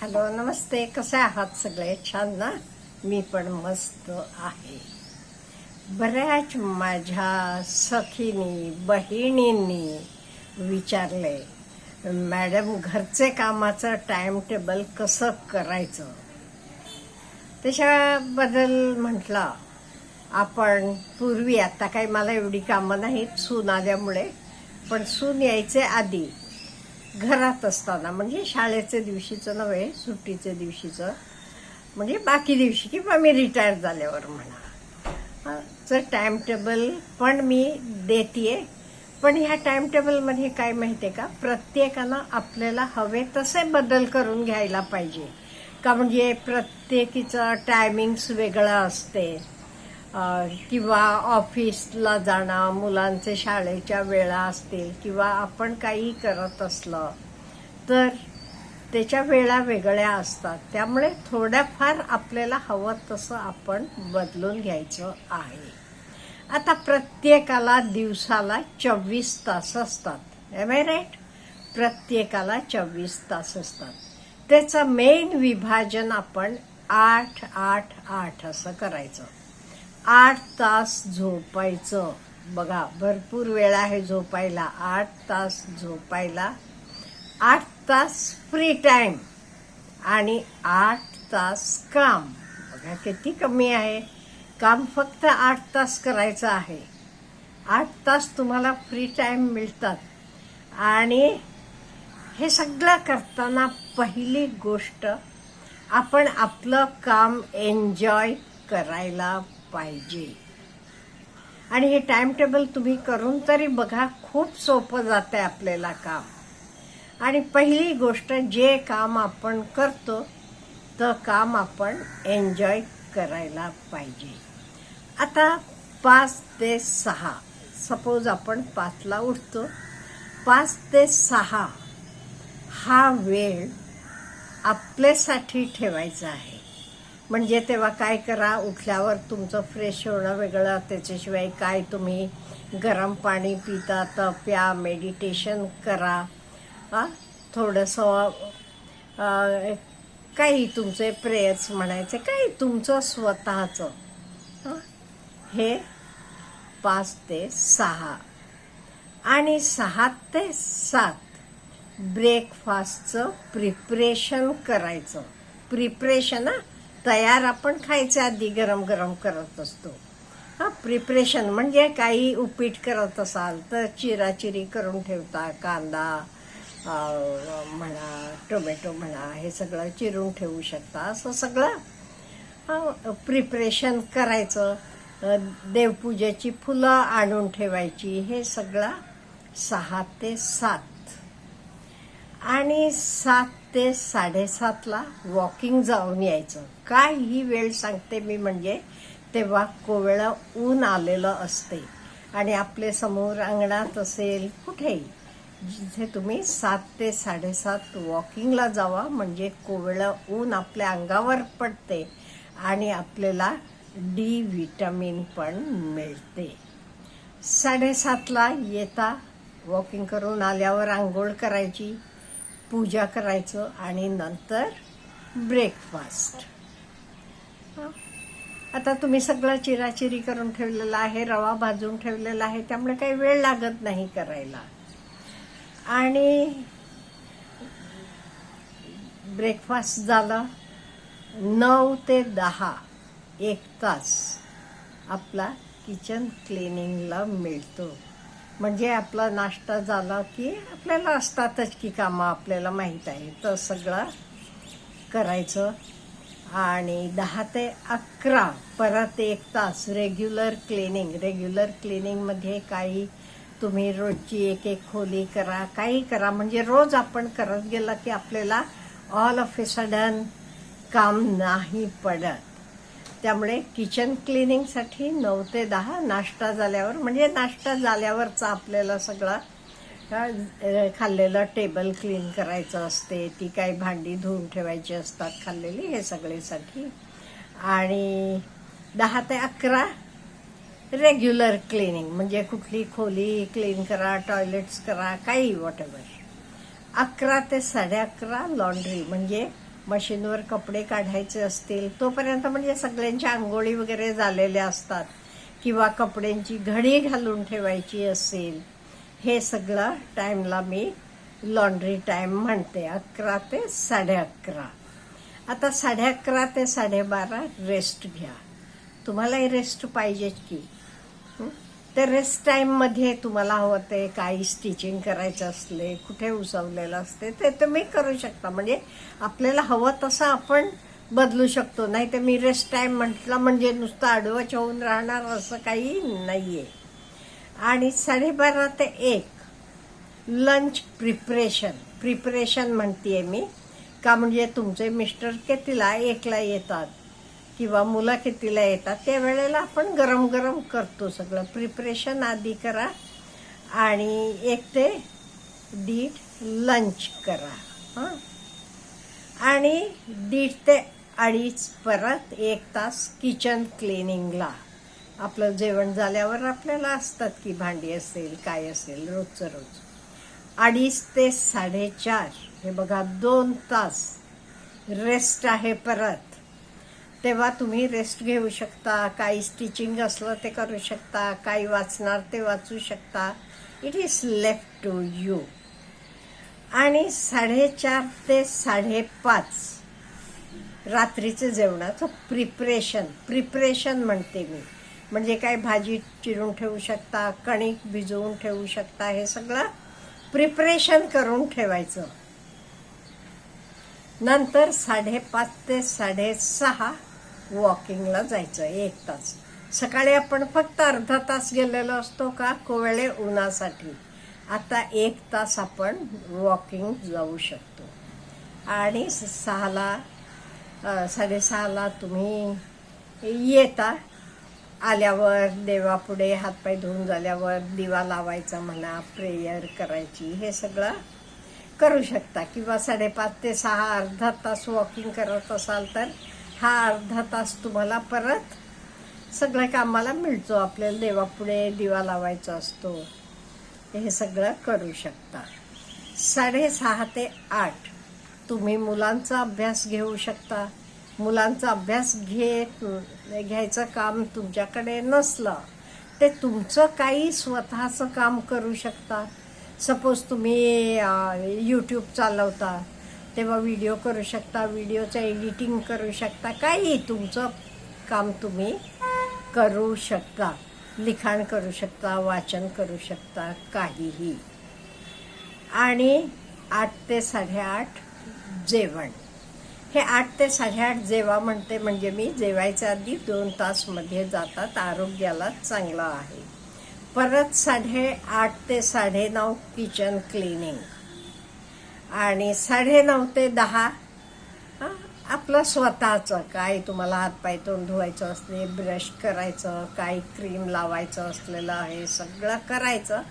Hello नमस्ते. कसे आहात सगळे? छान ना? मी पण मस्त आहे. बऱ्याच माझ्या सखीनी बहिणींनी विचारले मॅडम घरचे कामाचं टाइम टेबल कसं करायचं? त्याच्याबद्दल म्हटलं आपण पूर्वी आता काही मला एवढी कामं नाहीत सून आल्यामुळे पण सून यायचे आधी. घरात असताना. म्हणजे शाळेच्या दिवशीचं नव्हे सुट्टीच्या दिवशीचं. म्हणजे बाकी दिवशी किंवा मी रिटायर झाल्यावर म्हणा. तर टाइम टेबल पण मी देते पण ह्या टाइम टेबलमध्ये काय माहिती आहे का? प्रत्येकानं आपल्याला हवे तसे बदल करून घ्यायला पाहिजे. का म्हणजे प्रत्येकीचं टायमिंग्स वेगळं असते. किंवा ऑफिसला जाणं मुलांचे शाळेच्या वेळा असतील किंवा आपण काही करत असलं तर त्याच्या वेळा वेगळ्या असतात. त्यामुळे थोड्याफार आपल्याला हवं तसं आपण बदलून घ्यायचं आहे. आता प्रत्येकाला दिवसाला चोवीस तास असतात. एम आय राईट प्रत्येकाला चोवीस तास असतात. त्याचं मेन विभाजन आपण आठ आठ आठ असं करायचं. आठ तास झोपायचं. बघा भरपूर वेळ आहे झोपायला. आठ तास झोपायला. आठ तास फ्री टाईम आणि आठ तास काम. बघा किती कमी आहे. काम फक्त आठ तास करायचं आहे. आठ तास तुम्हाला फ्री टाईम मिळतात. आणि हे सगळं करताना पहिली गोष्ट आपण आपलं काम एन्जॉय करायला पाहिजे. आणि हे टाइम टेबल तुम्ही करून तरी बघा खूप सोपं जाते आपल्याला काम. आणि पहिली गोष्ट जे काम आपण करतो तर काम आपण एन्जॉय करायला पाहिजे. आता पाच ते सहा. सपोज आपण पाचला उठतो. पाच ते सहा हा वेळ आपल्यासाठी ठेवायचा आहे. म्हणजे तेव्हा काय करा उठल्यावर तुमचं फ्रेश होणं वेगळं त्याच्याशिवाय काय तुम्ही गरम पाणी पिता तर प्या मेडिटेशन करा. हा? थोडंसं काही तुमचे प्रेयर्स म्हणायचे काही तुमचं स्वतःचं. हे? पाच ते सहा. आणि सहा ते सात. ब्रेकफास्टचं प्रिपरेशन करायचं. प्रिपरेशन हा? तयार आपण खायच्या आधी गरम गरम करत असतो. हा प्रिपरेशन म्हणजे काही उपीट करत असाल तर चिराचिरी करून ठेवता कांदा म्हणा टोमॅटो म्हणा हे सगळं चिरून ठेवू शकता. असं सगळं प्रिपरेशन करायचं. देवपूजेची फुलं आणून ठेवायची. हे सगळं सहा ते सात आणि सात ते साडेसातला वॉकिंग जाऊन यायचं. काय ही वेळ सांगते मी म्हणजे तेव्हा कोवळं ऊन आलेलं असते. आणि आपले समोर अंगणात असेल कुठेही जिथे तुम्ही सात ते साडेसात वॉकिंगला जावा म्हणजे कोवळं ऊन आपल्या अंगावर पडते आणि आपल्याला डी व्हिटॅमिन पण मिळते. साडेसातला येता वॉकिंग करून आल्यावर आंघोळ करायची पूजा करायचं आणि नंतर ब्रेकफास्ट आता तुम्ही सगळं चिराचिरी करून ठेवलेलं आहे रवा भाजून ठेवलेला आहे त्यामुळे काही वेळ लागत नाही करायला. आणि ब्रेकफास्ट झाला नऊ ते दहा एक तास आपला किचन क्लिनिंगला मिळतो. म्हणजे आपला नाश्ता झाला की आपल्याला असतातच की कामं आपल्याला माहीत आहे. तर सगळं करायचं. आणि दहा ते अकरा परत एक तास रेग्युलर क्लिनिंग रेग्युलर क्लिनिंगमध्ये काही तुम्ही रोजची एक एक खोली करा काही करा. म्हणजे रोज आपण करत गेलं की आपल्याला ऑल ऑफ ए सडन काम नाही पडत. त्यामुळे किचन क्लिनिंगसाठी नऊ ते दहा नाश्ता झाल्यावर म्हणजे नाश्ता झाल्यावरचा आपल्याला सगळा खाल्लेलं टेबल क्लीन करायचं असते. ती काही भांडी धुवून ठेवायची असतात खाल्लेली हे सगळेसाठी आणि दहा ते अकरा रेग्युलर क्लिनिंग म्हणजे कुठली खोली क्लीन करा टॉयलेट्स करा काही वॉटेवर अकरा ते साडे अकरा लॉन्ड्री म्हणजे मशीनवर कपडे काढायचे असतील तोपर्यंत म्हणजे सगळ्यांच्या आंघोळी वगैरे झालेल्या असतात. किंवा कपड्यांची घडी घालून ठेवायची असेल हे सगळं टाईमला मी लॉन्ड्री टाईम म्हणते अकरा ते साडे अकरा. आता साडे अकरा ते साडेबारा रेस्ट घ्या. तुम्हालाही रेस्ट पाहिजेच की. तर रेस्ट टाईममध्ये तुम्हाला हवं ते काही स्टिचिंग करायचं असले कुठे उसवलेलं असते ते तुम्ही करू शकता. म्हणजे आपल्याला हवं तसं आपण बदलू शकतो. नाही तर मी रेस्ट टाईम म्हटलं म्हणजे नुसतं आडवच होऊन राहणार असं काही नाही आहे आणि साडेबारा ते एक लंच प्रिपरेशन प्रिपरेशन आहे मी. का म्हणजे तुमचे मिस्टर कितीला एकला येतात? किंवा मुलं कितीला येतात त्या वेळेला आपण गरम गरम करतो सगळं. प्रिपरेशन आधी करा आणि एक ते दीड लंच करा. हां? आणि दीड ते अडीच परत एक तास किचन क्लिनिंगला आपलं जेवण झाल्यावर आपल्याला असतात की भांडी असेल काय असेल रोजचं रोज. अडीच ते साडेचार हे बघा दोन तास रेस्ट आहे परत. तेव्हा तुम्ही रेस्ट घेऊ शकता काही स्टिचिंग असलं ते करू शकता काही वाचणार ते वाचू शकता. It is left to you आणि साडेचार ते साडेपाच रात्रीचं जेवणाचं प्रिपरेशन प्रिपरेशन म्हणते मी. म्हणजे काय भाजी चिरून ठेवू शकता कणिक भिजवून ठेवू शकता हे सगळं प्रिपरेशन करून ठेवायचं. नंतर साडेपाच ते साडेसहा वॉकिंगला जायचं एक तास. सकाळी आपण फक्त अर्धा तास गेलेलो असतो का? कोवळे उन्हासाठी. आता एक तास आपण वॉकिंग जाऊ शकतो. आणि सहाला साडेसहाला तुम्ही येता. आल्यावर देवापुढे हातपाय धुवून झाल्यावर दिवा लावायचा म्हणा प्रेयर करायची हे सगळं करू शकता. किंवा साडेपाच ते सहा अर्धा तास वॉकिंग करत असाल तर हा अर्धा तास तुम्हाला परत सगळ्या कामाला मिळतो. आपल्याला देवापुढे दिवा लावायचा असतो. हे सगळं करू शकता. साडेसहा ते आठ. तुम्ही मुलांचा अभ्यास घेऊ शकता. मुलांचा अभ्यास घेत घ्यायचं काम तुमच्याकडे नसलं ते तुमचं काही स्वतःचं काम करू शकता. सपोज तुम्ही यूट्यूब चालवता. तेव्हा व्हिडिओ करू शकता व्हिडिओचं एडिटिंग करू शकता काही तुमचं काम तुम्ही करू शकता. लिखाण करू शकता वाचन करू शकता काहीही. आणि आठ ते साडेआठ जेवण. हे आठ ते साडेआठ जेवा म्हणते म्हणजे मी जेवायच्या आधी दोन तासमध्ये जातात आरोग्याला चांगलं आहे. परत साडेआठ ते साडेनऊ किचन क्लिनिंग आणि साडेनऊ ते दहा आपलं स्वतःचं काय तुम्हाला हातपाय तोंड धुवायचं असले ब्रश करायचं काय क्रीम लावायचं असलेलं आहे सगळं करायचं.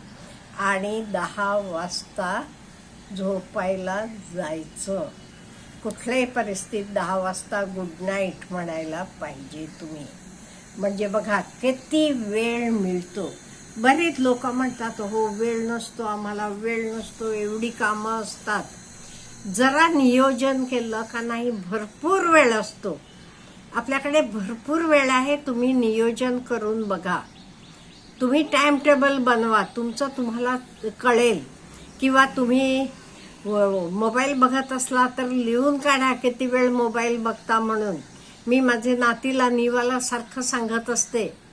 आणि दहा वाजता झोपायला जायचं. कुठल्याही परिस्थितीत दहा वाजता गुड नाईट म्हणायला पाहिजे तुम्ही. म्हणजे बघा किती वेळ मिळतो. बरेच लोक म्हणतात हो वेळ नसतो आम्हाला वेळ नसतो एवढी कामं असतात. जरा नियोजन केलं का नाही भरपूर वेळ असतो. आपल्याकडे भरपूर वेळ आहे तुम्ही नियोजन करून बघा. तुम्ही टाइम टेबल बनवा तुमचं तुम्हाला कळेल. किंवा तुम्ही मोबाईल बघत असला तर लिहून काढा किती वेळ मोबाईल बघता म्हणून. मी माझे नातीला निवाला सारखं सांगत असते.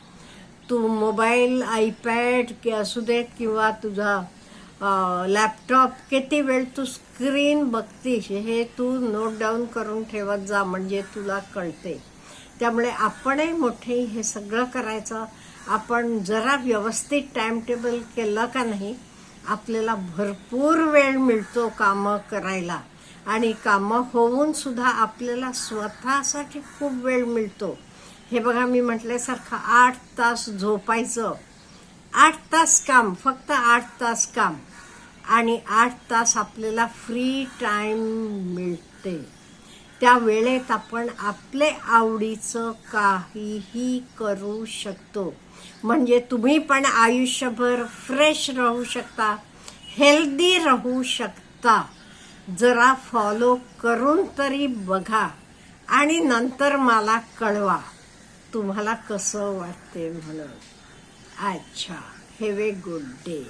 तू मोबाईल आयपॅड की असू देत किंवा तुझा लॅपटॉप किती वेळ तू स्क्रीन बघतीस हे तू नोट डाऊन करून ठेवत जा म्हणजे तुला कळते. त्यामुळे आपणही मोठे हे सगळं करायचं. आपण जरा व्यवस्थित टाइम टेबल केलं का नाही आपल्याला भरपूर वेळ मिळतो कामं करायला. आणि कामं होऊन सुद्धा आपल्याला स्वतःसाठी खूप वेळ मिळतो. हे बघा मी म्हटल्यासारखं आठ तास झोपायचं. आठ तास काम फक्त आठ तास काम. आणि आठ तास आपल्याला फ्री टाईम मिळते. त्या वेळेत आपण आपले आवडीचं काहीही करू शकतो. म्हणजे तुम्ही पण आयुष्यभर फ्रेश राहू शकता हेल्दी राहू शकता. जरा फॉलो करून तरी बघा आणि नंतर मला कळवा. तुम्हाला कसं वाटते म्हणून? अच्छा हॅव ए गुड डे